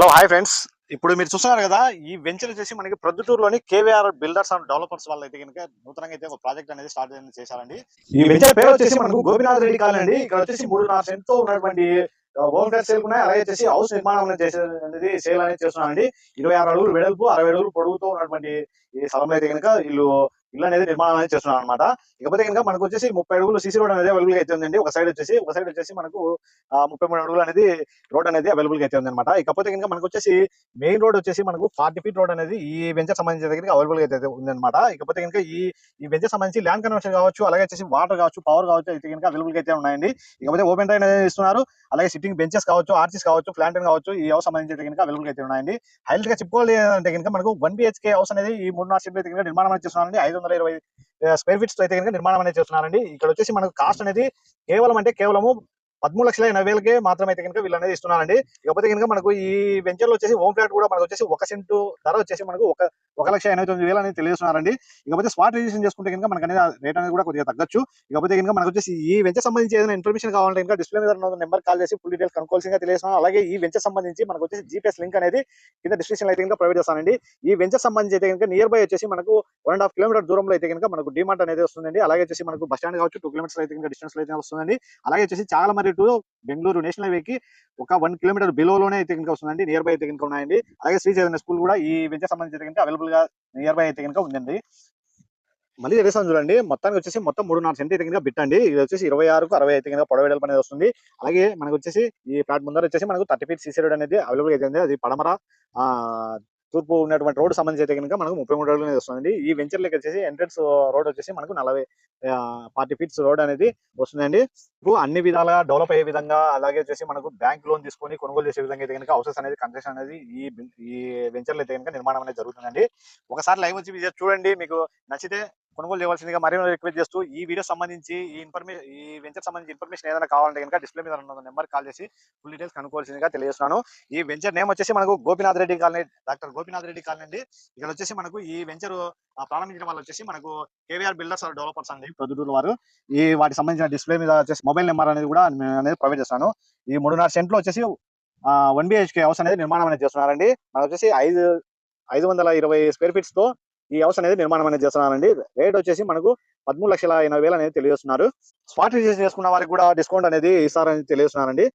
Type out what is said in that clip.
Hello hi friends. ఇప్పుడు మీరు చూస్తున్నారు కదా ఈ వెంచర్ వచ్చేసి మనకి ప్రొద్దుటూరులోని కేవీఆర్ బిల్డర్స్ అండ్ డెవలపర్స్ వాళ్ళు అయితే కనుక నూతనంగా అయితే ఒక ప్రాజెక్ట్ అనేది స్టార్ట్ చేశారండి. ఈ వెంచర్ పేరు వచ్చేసి మనకు గోపినాథ్ రెడ్డి కాలండి ఇక్కడ వచ్చేసి మూడున్నర సెంట్తో ఉన్నటువంటి హోమ్ ఫ్లాట్ సేల్ ఉన్నాయి. అలాగే వచ్చేసి హౌస్ నిర్మాణం అనేది చేసే అనేది సేల్ అనేది చేస్తున్నారండి. ఇరవై ఆరు అడుగులు వెడల్పు అరవై అడుగులు పొడుగుతో ఉన్నటువంటి ఈ స్థలంలో అయితే కనుక వీళ్ళు ఇల్లు అనేది నిర్మాణం అనేది చేస్తున్నాం అనమాట ఇకపోతే కనుక మనకు వచ్చేసి ముప్పై అడుగులు సీసీ రోడ్ అనేది అవైలబుల్గా అయితే ఉందండి. ఒక సైడ్ వచ్చేసి ఒక సైడ్ వచ్చేసి మనకు ముప్పై మూడు అడుగులు అనేది రోడ్ అనేది అవైలబుల్గా అయితే ఉంది అనమాట ఇకపోతే కనుక మనకు వచ్చేసి మెయిన్ రోడ్ వచ్చేసి మనకు ఫార్టీ ఫీట్ రోడ్ అనేది ఈ వెంచర్ సంబంధించిన దగ్గర అవైలబుల్గా అయితే ఉందన్నమాట. ఇకపోతే కనుక ఈ ఈ వెంచర్ సంబంధించి ల్యాండ్ కన్వర్షన్ కావచ్చు అలాగే వచ్చేసి వాటర్ కావచ్చు పవర్ కావచ్చు అయితే కనుక అవైలబుల్గా అయితే ఉన్నాయండి. ఇకపోతే ఓపెన్ టైన్ అనేది ఇస్తున్నారు. అలాగే సిట్టింగ్ బెంచెస్ కావచ్చు ఆర్సీస్ కావచ్చు ఫ్లాంటన్ కావచ్చు ఈ హౌస్ సంబంధించి కనుక అవైలబుల్గా అయితే ఉన్నాయండి. హైలైట్గా చెప్పుకోవాలి అంటే కనుక మనకు వన్ బిహెచ్కే హౌస్ అనేది ఈ మూడు నాలుగు అయితే కనుక నిర్మాణం అనేది చేస్తున్నారండి. ఐదు వందల ఇరవై స్క్వేర్ ఫీట్స్ అయితే కనుక నిర్మాణం అనేది చేస్తున్నారండి. ఇక్కడ వచ్చేసి మనకు కాస్ట్ అనేది కేవలం అంటే కేవలము పదమూడు లక్షల ఎనభై వేలకే మాత్రమే అయితే కనుక వీళ్ళు అనేది ఇస్తున్నారండి. ఇకపోతే కనుక మనకు ఈ వెంచర్లో వచ్చేసి హోమ్ ఫ్లాట్ కూడా మనకు వచ్చేసి ఒక సెంటు ధర వచ్చేసి మనకు ఒక ఒక లక్ష ఎనభై తొమ్మిది వేలు అనేది తెలియజేస్తున్నారండి. ఇకపోతే స్పాట్ రిజిస్ట్రేషన్ చేసుకుంటే కనుక మనకు అనేది రేట్ అనేది కూడా కొద్దిగా తగ్గచ్చు. ఇకపోతే కనుక మనకు వచ్చేసి ఈ వెంచర్ సంబంధించి ఏదైనా ఇన్ఫర్మేషన్ కావాలంటే ఇంకా డిస్ప్లే మీద నెంబర్ కాల్ చేసి ఫుల్ డీటెయిల్స్ కనుకోవాల్సిందిగా తెలియజేస్తున్నాను. అలాగే ఈ వెంచర్ సంబంధించి మనకు వచ్చేసి జీపీఎస్ లింక్ అనేది కింద డిస్క్రిప్షన్ అయితే కనుక ప్రొవైడ్ చేస్తానండి. ఈ వెంచర్ సంబంధించి అయితే కనుక నియర్ బై వచ్చేసి మనకు వన్ అండ్ హాఫ్ కిలోమీటర్ దూరంలో అయితే కనుక మనకు డిమాండ్ అనేది వస్తుందండి. అలాగే వచ్చేసి మనకు బస్ స్టాండ్ కావచ్చు టూ కిలోమీటర్స్ అయితే కనుక డిస్టెన్స్ అయితే వస్తుందండి. అలాగే వచ్చేసి చాలా మరి టు బెంగళూరు నేషనల్ హైవేకి ఒక వన్ కిలోమీటర్ బిలోలోనే అయితే కనుక వస్తుందండి నియర్ బై అయితే కనుక ఉన్నాయండి. అలాగే శ్రీ చైతన్య స్కూల్ కూడా ఈ విద్య సంబంధించి కనుక అవైలబుల్గా నియర్ బై అయితే కనుక ఉందండి. మళ్ళీ తెలుస్తాను చూడండి మొత్తానికి వచ్చేసి మొత్తం మూడున్నర సెంట్ అయితే కనుక బిట్టండి ఇది వచ్చేసి ఇరవై ఆరుకు అరవై అయితే కనుక పొడవ అనేది వస్తుంది. అలాగే మనకు వచ్చేసి ఈ ప్లాట్ ముందర వచ్చేసి మనకు థర్టీ ఫీట్ సీసీ రోడ్ అనేది అవైలబుల్ అయితే అది పడమర తూర్పు ఉన్నటువంటి రోడ్డు సంబంధించి అయితే కనుక మనకు ముప్పై మూడు అడుగులు అనేది వస్తుంది ఈ వెంచర్ లెక్క వచ్చేసి ఎంట్రన్స్ రోడ్ వచ్చేసి మనకు నలభై ఫార్టీ ఫీట్స్ రోడ్ అనేది వస్తుందండి. ఇప్పుడు అన్ని విధాలుగా డెవలప్ అయ్యే విధంగా అలాగే వచ్చేసి మనకు బ్యాంక్ లోన్ తీసుకొని కొనుగోలు చేసే విధంగా అయితే కనుక హౌసెస్ అనేది కన్స్ట్రక్షన్ అనేది ఈ ఈ వెంచర్లు అయితే కనుక నిర్మాణం అనేది జరుగుతుందండి. ఒకసారి లైవ్ వచ్చి visit చూడండి. మీకు నచ్చితే కొనుగోలు చేయవలసిందిగా మరీ రిక్వెస్ట్ చేస్తూ ఈ వీడియో సంబంధించి ఈ ఇన్ఫర్మేషన్ ఈ వెంచర్ సంబంధించి ఇన్ఫర్మేషన్ ఏదైనా కావాలంటే కనుక డిస్ప్లే మీద ఉన్న నెంబర్ కాల్ చేసి ఫుల్ డీటెయిల్స్ కనుక్కోవాల్సిందిగా తెలియజేస్తున్నాను. ఈ వెంచర్ నేమ్ వచ్చేసి మనకు Gopinath Reddy colony doctor Gopinath Reddy colony అండి. ఇక్కడ వచ్చేసి మనకు ఈ వెంచర్ ప్రారంభించిన వాళ్ళు వచ్చేసి మనకు కేవీఆర్ బిల్డర్స్ ఆర్ డెవలపర్స్ అండి ప్రొద్దుటూరు వారు. ఈ వాటికి సంబంధించిన డిస్ప్లే మీద వచ్చేసి మొబైల్ నెంబర్ అనేది కూడా నేను అనేది ప్రొవైడ్ చేస్తాను ఈ మూడున్నర సెంట్లో వచ్చేసి వన్ బిహెచ్కే హౌస్ అనేది నిర్మాణం అనేది చేస్తున్నారండి. మనం వచ్చేసి ఐదు ఐదు వందల ఇరవై స్క్వేర్ ఫీట్స్తో ఈ హౌస్ అనేది నిర్మాణం అనేది చేస్తున్నారండి. రేట్ వచ్చేసి మనకు పదమూడు లక్షల ఎనభై వేలు అనేది తెలియజేస్తున్నారు. స్పాట్ రిజిస్ట్రేషన్ చేసుకున్న వారికి కూడా డిస్కౌంట్ అనేది ఇస్తారని తెలియజేస్తున్నారండి.